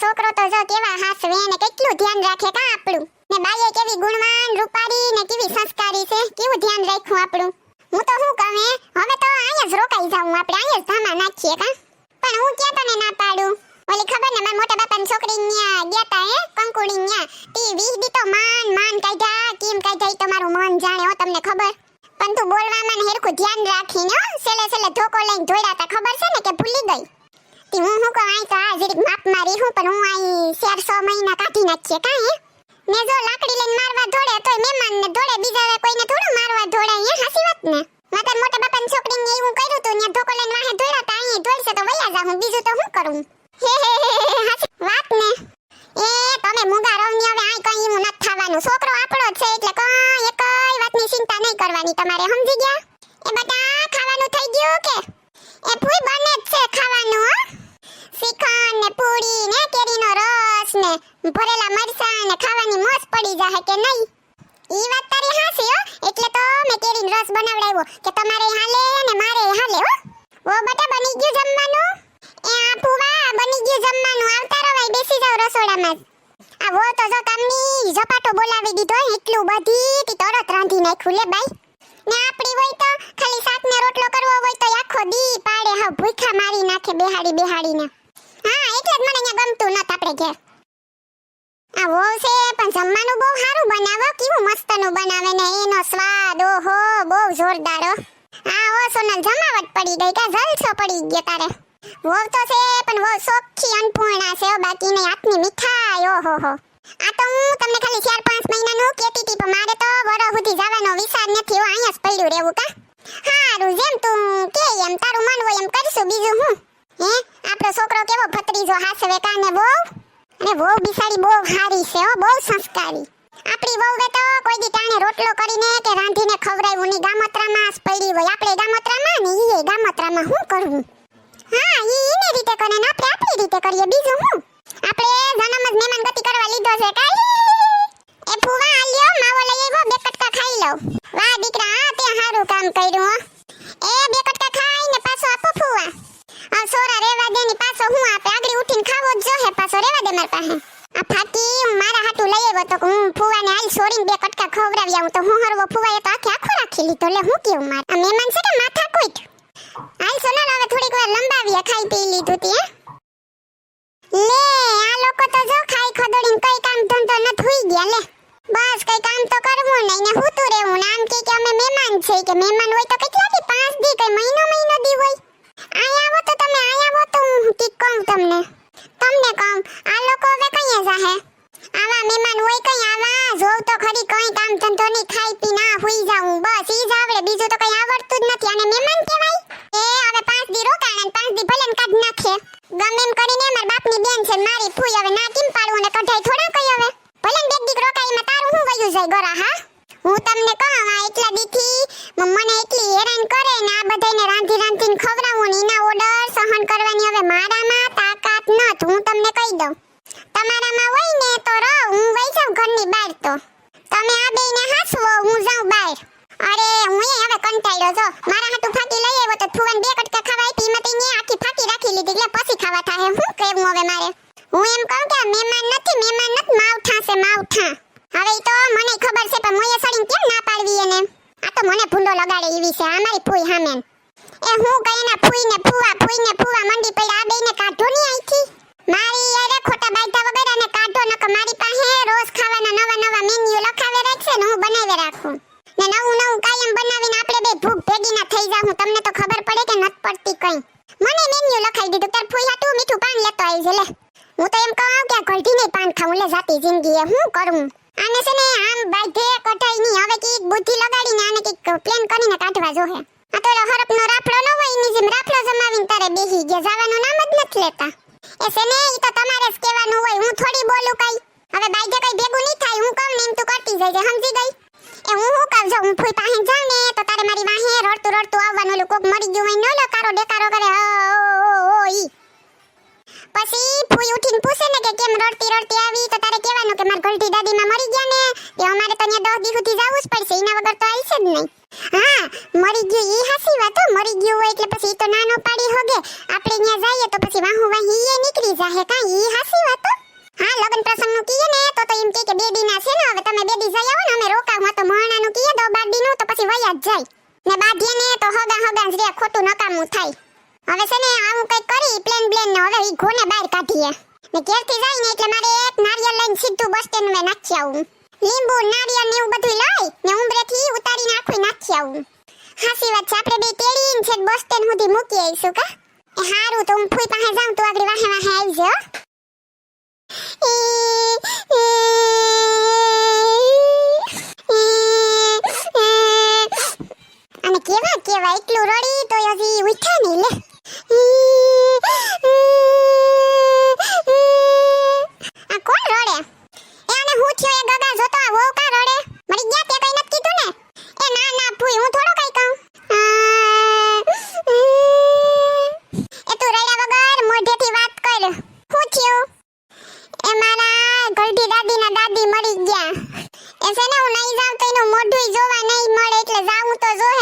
છોકરો તો જો કેવા હાસવે ને કેટલું ધ્યાન રાખે કા આપણું? ને બાઈએ કેવી ગુણવાન, રૂપાળી ને કેવી સંસ્કારી છે? કેવું ધ્યાન રાખ્યું આપણું? હું તો શું કહે હવે તો અહીંયા જ રોકાઈ જાઉં આપણે, અહીંયા જ ધામા નાખીએ કા? પણ હું ક્યાં તને ના પાડું? ઓલી ખબર ને, મારા મોટા બાપાની છોકરી ન્યા ગયા હે? કંકુડી ન્યા. તી વીસ દી તો માન માન કાઢ્યા, કેમ કાઢ્યા તમારું મન જાણે, હો, તમને ખબર? પણ તું બોલવામાં ને હેરખું ધ્યાન રાખીને છેલ્લે સેલે ધોકો લઈને ધોયડા તા, ખબર છે ને, કે ભૂલી ગઈ? તી હું હું કહું તો આ માપ મારી હું પણ હું આઈ શેર સો મહિના કાઢી નાખીએ કાં હે? ને જો લાકડી લઈને મારવા દોડે તો મહેમાન ને દોડે બીજા કોઈને થોડું મારવા દોડે એ હાસી વાત ને માતા મોટા બાપાની છોકરીને એવું કર્યું તું ને ધોકો લઈને વાહે દોડ્યા તા અહીં દોડશે તો વયા જા હું, બીજું તો હું કરું? હે હે હે હે હાસી વાત ને એ તમે મુગા રવની હવે આઈ કઈ એવું નથી થવાનું. છોકરો આપણો છે, એટલે કઈ એકય વાતની ચિંતા નહીં કરવાની. તમારે સમજી ગયા? એ બટા, ખાવાનું થઈ ગયું કે? એ ફૂઈ બને છે ખાવાનું, હો. ને પૂરી ને કેરીનો રસ ને ભરેલા મરચાં ને ખાવાની મોજ પડી જાય કે નહીં? ઈ વાત તારી હાસી હો. એટલે તો મેં કેરીનો રસ બનાવડાવ્યો કે તમારે હાલે ને મારે હાલે હો. ઓ બટા, બની ગયું જમવાનું? એ આ ફુવા બની ગયું જમવાનું. આવતા ભાઈ, બેસી જાવ રસોડામાં. આ વો તો જો કામની ઝપાટો બોલાવી દીધો એટલું બધી તી તરત રાંધી નાખ્યું લે બાઈ ને આપણી હોય તો ખાલી શાક ને રોટલો કરવો હોય તો આખો દી પાડે હા ભૂખા મારી નાખે બેહાડી બેહાડીને. એટલે જ મને ગમતું નત આપણે ઘેર. આ વહુ છે, પણ જમવાનું બહુ સારું બનાવો કેવું મસ્તનું બનાવે ને એનો સ્વાદ, ઓહો, બહુ જોરદાર હો. ઓ સોનલ, જમાવટ પડી ગઈ કે જલસો પડી ગયો તારે. વહુ તો છે, પણ વહુ સોખી અન્નપૂર્ણા છે બાકી ને હાથની મીઠાઈ, ઓહો, હો. આ તો હું તમને ખાલી ચાર પાંચ મહિનાનું કહેતી હતી, પણ મારે તો વરો સુધી જવાનો વિચાર નથી હો, અહીંયા જ પડ્યું રહેવું કા હારું જેમ તું કે એમ તારું મન હોય એમ કરશું બીજું હું હે આપણો છોકરો કેવો હાસ હાસવે કાને બહુ અને વહુ બિસાડી બહુ હારી છે હો બહુ સંસ્કારી. આપણી વહુએ તો કોઈ દી ટાણે રોટલો કરીને કે રાંધીને ખવડાવ્યું ની ગામત્રામાં જ પડી હોય. આપણે ગામત્રામાં ને ઈએ ગામત્રામાં શું કરવું? હા, ઈ ઈને રીતે કરે ને આપણે આપણી રીતે કરીએ. બીજું હું? આપણે જન્મ જ મહેમાન ગતિ કરવા લીધો છે કાઈ એ ફુવા આલ્યો માવો લઈ આવ્યો બે કટકા ખાઈ લઉં વાહ દીકરા આ તે સારું કામ કર્યું હો એ બે કટકા ખાઈને પાછો આપો ફુવા આ સોરા રેવા દે ની પાછો હું આપે આગળ ઉઠીને ખાવો જ જોહે પાછો રેવા દે માર પાસે આ ફાકી હું મારા હાટુ તો હું ફુવાને હાલ સોરીને બે કટકા ખવડાવી આવું. તો હું હરવો ફુવાએ તો આખે આખો રાખી લીધો. એટલે હું કેવું માર? આ મહેમાન છે કે માથા કુટ. હાલ સોનલ હવે થોડીક વાર લંબાવીએ. ખાઈ પી લીધું તે લે, આ લોકો તો જો ખાઈ ખદડીને કઈ કામ ધંધો ન થઈ ગયા. લે, બસ, કઈ કામ તો કરવું નહીં. ને હું તો રહેવું ને આમ કે કે અમે મહેમાન છે. કે મહેમાન હોય તો કેટલા દી પાંચ દી, કઈ મહિનો મહિનો દી હોય. આયા આવો તો તમે, આયા આવો તો હું કી કહું તમને. તમને કહું, આ લોકો હવે કઈ જાહે? મહેમાન હોય કઈ આવા જોવ તો ખરી કઈ કામ ધંધો નહીં ખાઈ પી ના હુઈ જાઉં, બસ, ઈ જ આવડે. બીજું તો કઈ આવડતું જ નથી. અને મહેમાન કહેવાય? એ હવે પાંચ દી રોકાણ અને પાંચ દી ભલે કાઢ નાખે. ગમે એમ કરીને મારા બાપની બેન છે મારી, ફૂઈ હવે ના કેમ પાડું અને કઢાઈ થોડા કઈ હવે. ભલે બે દી રોકાઈ માં તારું હું વયું જાય ગોરા, હા? હું તમને કહું આ એટલા દીથી મને એટલી હેરાન કરે ને આ બધાને રાંધી રાંધીને ખવડાવું ને એના ઓર્ડર સહન કરવાની હવે મારામાં તાકાત નત હું તમને કહી દઉં. તમારામાં ઘરની બહાર તો. તમે આ બેયને હાસવો, હું જાઉં બહાર. અરે, હું હવે કંટાળ્યો છો. મારા હાટુ ફાકી લઈ આવ્યો તો થુવન બે કટકા ખાવા આપી મતે ને આખી ફાકી રાખી લીધી. એટલે પછી ખાવા થાય હું કેવું હવે મારે? હું એમ કહું કે મહેમાન નથી મહેમાન નથી માવઠા છે માવઠા હવે તો મને ખબર છે, પણ મોયે સડીને કેમ ના પાડવી એને? આ તો મને ભૂંડો લગાડે એવી છે, આ મારી ફૂઈ હામેન. એ હું કઈ ના ફૂઈ ને ફૂવા ફૂઈ ને ફૂવા મંડી પડતી કઈ. મને મેન્યુ લખાઈ દીધું, તાર ફૂઈ હાટું મીઠું પાન લેતો આવી છે હું તો એમ કહું કે આ નહીં પાન ખાવું લે, જાતી જિંદગી હું કરું? આને છે ને આમ બાધે કઢાઈ ની હવે કંઈક બુદ્ધિ લગાડીને આને કંઈક પ્લાન કરીને કાઢવા જોહે. આ તો હરપ નો રાફડો ન હોય, એની જેમ રાફડો જમાવીને તારે બેહી ગયા. જવાનું નામ જ નથી લેતા. એ છે ને, ઈ તો તમારે જ કહેવાનું હોય. હું થોડી બોલું કઈ. હવે બાઈજે કઈ ભેગું નહીં થાય. હું કહું ને, એમ તું કરતી જાય સમજી ગઈ? એ હું હું કહું? છું હું ફૂઈ પાસે જાઉં ને મરી ગયું હોય ન લો ડેકારો કરે ઓ ઈ. પછી ફૂઈ ઉઠીને પૂછે ને કે કેમ રડતી રડતી આવી? તો તારે કહેવાનું કે માર ગલટી દાદીમાં મરી ગયા ને, તે અમારે તો અહીંયા દસ દી સુધી જવું જ પડશે, એના વગર તો આવશે જ નહીં. હા, મરી ગયું એ હાસી વાત, હો, મરી ગયું હોય એટલે પછી તો નાનો પાડી હોગે. આપણે ત્યાં જઈએ તો પછી વાહુ વાહી એ નીકળી જાહે કાં એ હાસી વાત, હો. હા, લગ્ન પ્રસંગનું કીએ ને, તો તો એમ કે બે ના છે ને, હવે તમે બે દી જઈ આવો ને, અમે રોકાવું તો મહાણાનું કીએ દો બાડી નું તો પછી વયા જ જાય. ને બાધીએ ને તો હગા હગા જ ખોટું નકામું થાય. હવે છે ને આવું કંઈક કરી પ્લેન પ્લેન ને હવે ઈ ઘોને બહાર કાઢીએ. ને ઘેરથી જાય ને એટલે મારે એક નારિયેળ લઈને સીધું બસ સ્ટેન્ડમાં નાખી આવું. લીંબુ, નારિયેળ ને એવું બધું લઈ, ને ઉંબરેથી ઉતારીને આખું નાખી આવું. હાસી વાત છે, આપણે બે તેડીને છે બસ સ્ટેન્ડ સુધી મૂકી આવીશું કા? એ હારું, તો હું ફૂઈ પાસે જાઉં, તું આગળ વાહે વાહે આવજો, હો. અને કેવા એટલું રડી તો હજી ઉઠા નહીં લે. આ કોણ રડે? એ આને હું થયો? એ ગગા જોતો આ વહુ કા રડે? મરી ગયા તે કઈ નથી કીધું ને? એ ના ના, ભૂઈ, હું થોડો કઈ કહું. એ તું રડ્યા વગર મોઢેથી વાત કર. હું થયું? એ મારા ગલઢી દાદીના દાદી મરી ગયા. એ છે ને હું નહીં જાઉં તો એનું મોઢું જોવા નહીં મળે, એટલે જાઉં તો જોહે.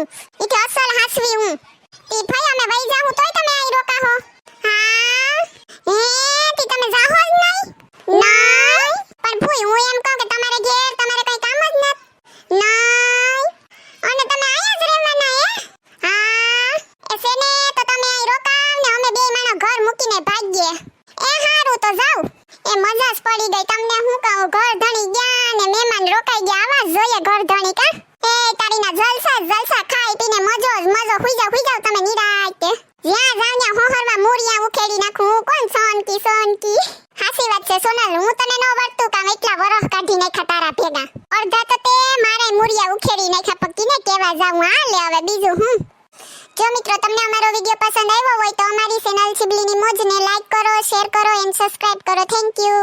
હું એટલે અસલ હાસવી હું. ઈ ભાઈ અમે વઈ જાહું તોય તમે આઈ રોકા હો? હા હે તી તમે જાહો જ નહીં નહીં પણ ભૂઈ, હું એમ કહું કે તમારે ઘેર તમારે કઈ કામ જ નથી. નહીં અને તમે આયા જ રહેવાના હે? હા? એ છે ને, તો તમે આઈ રોકાવ ને અમે બે માણસ ઘર મૂકીને ભાગીએ. એ હારું, તો જાવ એ મજા જ પડી ગઈ. તમને હું કહું, ઘર ધણી ગયા ને મહેમાન રોકાઈ ગયા. આવા જોઈએ ઘર ધણી કા? હુઈ જાવ હુઈ જાવ તમે નિરાંતે જ્યાં જાવ ત્યાં હોહરમાં મૂળિયા ઉખેડી નાખું. હું કોણ સોનકી સોનકી? હાસી વાત છે સોનલ હું તને ન વર્તું કામ એટલા વરસ કાઢી નાખ્યા તારા ભેગા. અડધા તો તે મારે મૂળિયા ઉખેડી નાખ્યા પક્કી ને કેવા જાઉં? હાલે હવે બીજું હું? જો મિત્રો, તમને અમારો વીડિયો પસંદ આવ્યો હોય તો અમારી ચેનલ સિબલીની મોજને લાઈક કરો શેર કરો એન્ડ સબસ્ક્રાઇબ કરો. Thank you